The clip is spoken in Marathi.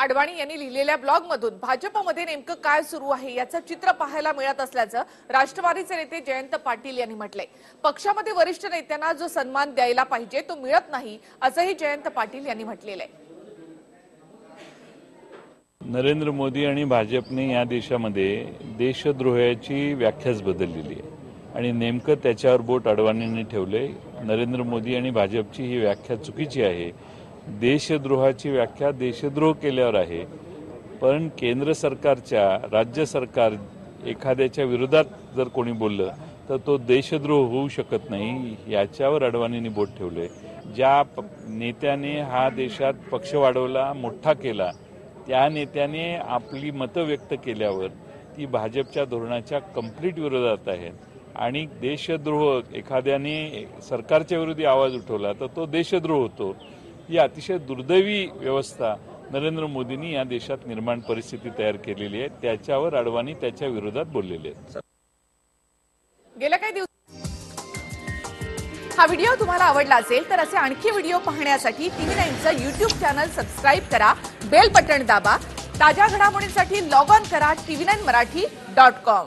अडवाणी यांनी लिहिलेल्या ब्लॉगमधून भाजपमध्ये नेमकं काय सुरू आहे याचं चित्र पाहायला मिळत असल्याचं राष्ट्रवादीचे नेते जयंत पाटील यांनी म्हटलंय. पक्षामध्ये वरिष्ठ नेत्यांना जो सन्मान द्यायला पाहिजे तो मिळत नाही असंही जयंत पाटील यांनी म्हटलेलं आहे. नरेंद्र मोदी आणि भाजपने या देशामध्ये देशद्रोहाची व्याख्याच बदललेली आहे. आणि नेमकं त्याच्यावर बोट अडवाणींनी ठेवलंय. नरेंद्र मोदी आणि भाजपची ही व्याख्या चुकीची आहे. देशद्रोहाची व्याख्या देशद्रोह केल्यावर आहे. पण केंद्र सरकारच्या राज्य सरकार एखाद्याच्या विरोधात जर कोणी बोललं तर तो देशद्रोह होऊ शकत नाही याच्यावर अडवाणींनी बोट ठेवलंय. ज्या नेत्याने हा देशात पक्ष वाढवला मोठा केला त्या नेत्याने आपली मतं व्यक्त केल्यावर ती भाजपच्या धोरणाच्या कंप्लीट विरोधात आहेत. आणि देशद्रोह एखाद्याने सरकारच्या विरोधी आवाज उठवला तर तो देशद्रोह होतो. ही अतिशय दुर्दैवी व्यवस्था नरेंद्र मोदींनी या देशात निर्माण परिस्थिती तयार केलेली आहे. त्याच्यावर अडवाणी त्याच्या विरोधात बोललेले आहेत. गेल्या काही दिवस हा व्हिडिओ तुम्हाला आवडला असेल तर असे आणखी व्हिडिओ पाहण्यासाठी टीव्ही नाईनचं युट्यूब चॅनल सबस्क्राईब करा बेल बटन दाबा ताज्या घडामोडींसाठी लॉग ऑन करा TV nine Marathi dot com.